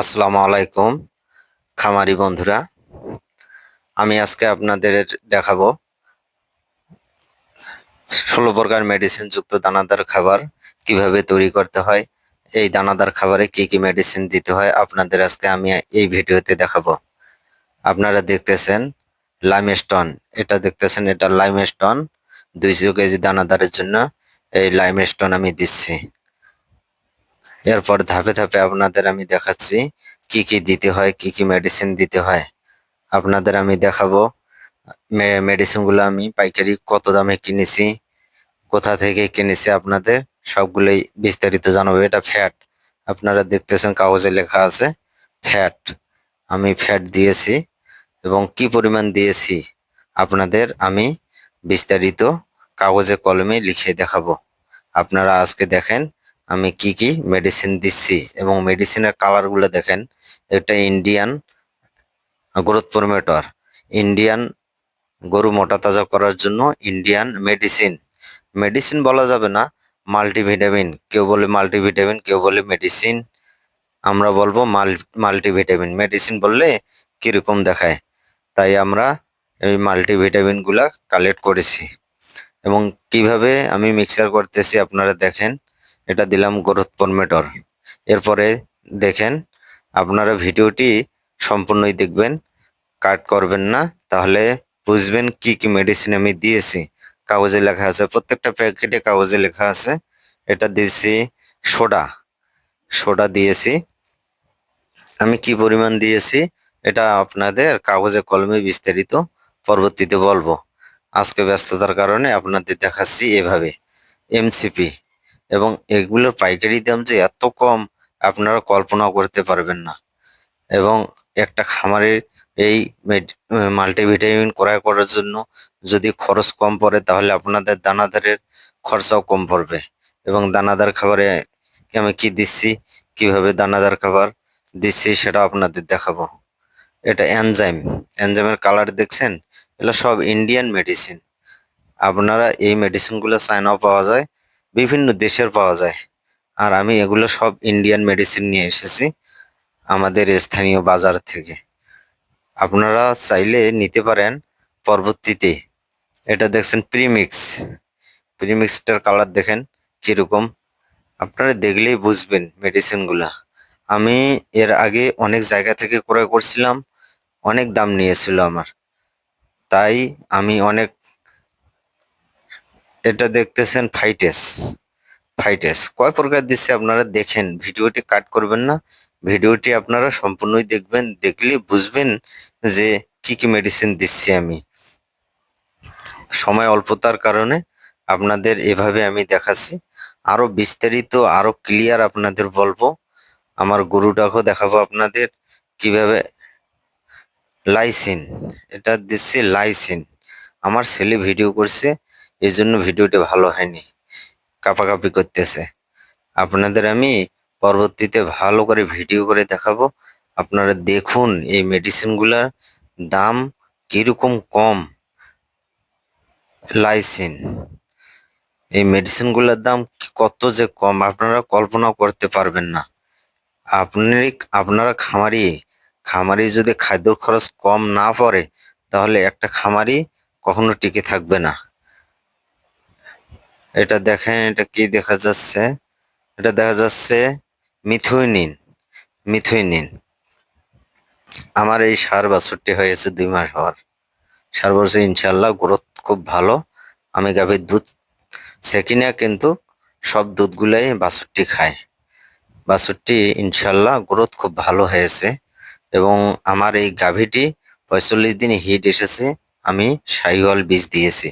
আসসালামু আলাইকুম, খামারি বন্ধুরা। আমি আজকে আপনাদের দেখাবো ষোলো প্রকার মেডিসিন যুক্ত দানাদার খাবার কীভাবে তৈরি করতে হয়। এই দানাদার খাবারে কি কি মেডিসিন দিতে হয় আপনাদের আজকে আমি এই ভিডিওতে দেখাবো। আপনারা দেখতেছেন লাইমস্টোন এটা দেখতেছেন এটা লাইমস্টোন দুইশো কেজি দানাদারের জন্য এই লাইমস্টোন আমি দিচ্ছি। এরপর ধাপে ধাপে আপনাদের আমি দেখাচ্ছি কি কি দিতে হয়, কি কি মেডিসিন দিতে হয়। আপনাদের আমি দেখাবো মেডিসিনগুলো আমি পাইকারি কত দামে কিনেছি, কোথা থেকে কিনেছি আপনাদের সবগুলোই বিস্তারিত জানাব। এটা ফ্যাট আপনারা দেখতেছেন কাগজে লেখা আছে ফ্যাট আমি ফ্যাট দিয়েছি এবং কি পরিমাণ দিয়েছি আপনাদের আমি বিস্তারিত কাগজে কলমে লিখে দেখাবো। আপনারা আজকে দেখেন আমি কি কি মেডিসিন দিচ্ছি এবং মেডিসিনের কালারগুলো দেখেন। এটা ইন্ডিয়ান গ্রোথ প্রমেটর ইন্ডিয়ান গরু মোটা তাজা করার জন্য ইন্ডিয়ান মেডিসিন মেডিসিন বলা যাবে না মাল্টিভিটামিন কেউ বলে মাল্টিভিটামিন কেউ বলে মেডিসিন আমরা বলব মাল্টিভিটামিন মেডিসিন বললে কীরকম দেখায়? তাই আমরা এই মাল্টিভিটামিনগুলা কালেক্ট করেছি। এবং কীভাবে আমি মিক্সার করতেছি আপনারা দেখেন। এটা দিলাম গ্রোথ পরমেটর এরপরে দেখেন, আপনারা ভিডিওটি সম্পূর্ণই দেখবেন, কাট করবেন না, তাহলে বুঝবেন কি কি মেডিসিন আমি দিয়েছি। কাগজে লেখা আছে, প্রত্যেকটা প্যাকেটে কাগজে লেখা আছে, এটা দিয়েছি সোডা। সোডা দিয়েছি। আমি কি পরিমাণ দিয়েছি, এটা আপনাদের কাগজে কলমে বিস্তারিত পরবর্তীতে বলব। আজকে ব্যস্ততার কারণে আপনাদের দেখাচ্ছি এভাবে। এমসিপি এবং এগুলোর পাইকারি দাম যে এত কম, আপনারা কল্পনা করতে পারবেন না। এবং একটা খামারের এই মাল্টিভিটামিন ক্রয় করার জন্য যদি খরচ কম পড়ে, তাহলে আপনাদের দানাদারের খরচাও কম পড়বে। এবং দানাদার খাবারে আমি কি দিচ্ছি, কীভাবে দানাদার খাবার দিচ্ছি সেটা আপনাদের দেখাবো। এটা এনজাইম। এনজাইমের কালার দেখছেন? এগুলো সব ইন্ডিয়ান মেডিসিন। আপনারা এই মেডিসিনগুলো চায়নাও পাওয়া যায়। বিভিন্ন দেশের পাওয়া যায়। আর আমি এগুলো সব ইন্ডিয়ান মেডিসিন নিয়ে এসেছি আমাদের স্থানীয় বাজার থেকে। আপনারা চাইলে নিতে পারেন পরবর্তীতে। এটা দেখছেন প্রিমিক্স প্রিমিক্সটার কালার দেখেন কীরকম। আপনারা দেখলেই বুঝবেন মেডিসিনগুলো আমি এর আগে অনেক জায়গা থেকে ক্রয় করছিলাম, অনেক দাম নিয়েছিল আমার। তাই আমি অনেক এটা দেখতেছেন ফাইটেস ফাইটেস কয় প্রকার দিচ্ছে আপনারা দেখেন, ভিডিওটি কাট করবেন না। ভিডিওটি আপনারা সম্পূর্ণই দেখবেন, দেখলে বুঝবেন যে কি কি মেডিসিন দিচ্ছি আমি। সময় অল্পতার কারণে আপনাদের এভাবে আমি দেখাচ্ছি। আরও বিস্তারিত, আরও ক্লিয়ার আপনাদের বলব। আমার গরুটাকেও দেখাবো আপনাদের কীভাবে লাইসিন এটা দিচ্ছি লাইসিন আমার ছেলে ভিডিও করছে। এই জন্য ভিডিওটি ভালো হয়নি। কাপাকাপি করতেছে। আপনাদের আমি পরবর্তীতে ভালো করে ভিডিও করে দেখাবো। আপনারা দেখুন এই মেডিসিনগুলার দাম কীরকম কম। লাইসিন। এই মেডিসিনগুলোর দাম কত যে কম, আপনারা কল্পনা করতে পারবেন না। আপনি আপনারা খামারি খামারি যদি খাদ্য খরচ কম না পড়ে, তাহলে একটা খামারি কখনো টিকে থাকবে না। এটা দেখেন, এটা কি দেখা যাচ্ছে? এটা দেখা যাচ্ছে মিথুইনিন মিথুইনিন। আমার এই সার বাছরটি হয়েছে দুই মাস হওয়ার। সার বছর ইনশাল্লাহ গ্রোথ খুব ভালো। আমি গাভীর দুধ সেকিনা কিন্তু সব দুধগুলাই বাছুরটি খায় বাছুরটি ইনশাল্লাহ গ্রোথ খুব ভালো হয়েছে এবং আমার এই গাভীটি পঁয়তাল্লিশ দিন হিট এসেছে, আমি সাইওয়াল বীজ দিয়েছি।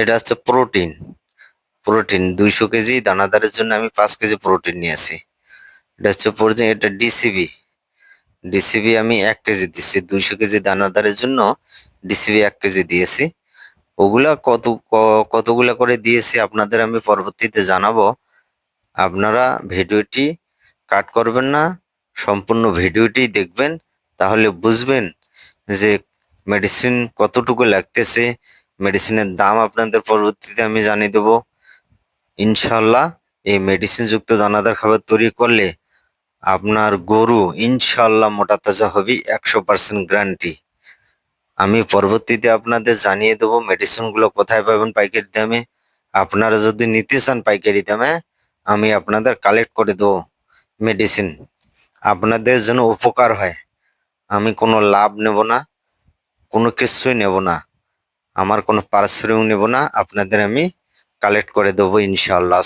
এটা হচ্ছে প্রোটিন। প্রোটিন দুইশো কেজি দানাদারের জন্য আমি পাঁচ কেজি প্রোটিন নিয়েছি এটা হচ্ছে প্রোটিন, এটা ডিসিবি ডিসিবি আমি এক কেজি দিচ্ছি, দুইশো কেজি দানাদারের জন্য ডিসিবি এক কেজি দিয়েছি। ওগুলা কত কতগুলা করে দিয়েছি আপনাদের আমি পরবর্তীতে জানাব। আপনারা ভিডিওটি কাট করবেন না, সম্পূর্ণ ভিডিওটি দেখবেন, তাহলে বুঝবেন যে মেডিসিন কতটুকু লাগতেছে। মেডিসিনের দাম আপনাদের পরবর্তীতে আমি জানিয়ে দেবো। ইনশাল্লাহ এই মেডিসিন যুক্ত দানাদার খাবার তৈরি করলে আপনার গরু ইনশাল্লাহ মোটা তাজা হবে একশো পার্সেন্ট গ্যারান্টি আমি পরবর্তীতে আপনাদের জানিয়ে দেবো মেডিসিনগুলো কোথায় পাবেন পাইকারি দামে। আপনারা যদি নিতে চান পাইকারি দামে, আমি আপনাদের কালেক্ট করে দেবো মেডিসিন আপনাদের যেন উপকার হয়, আমি কোনো লাভ নেব না, কোনো কিছুই নেব না। আমার কোনো পারিশ্রমিক নেব না, আপনাদের আমি কালেক্ট করে দেবো ইনশাল্লাহ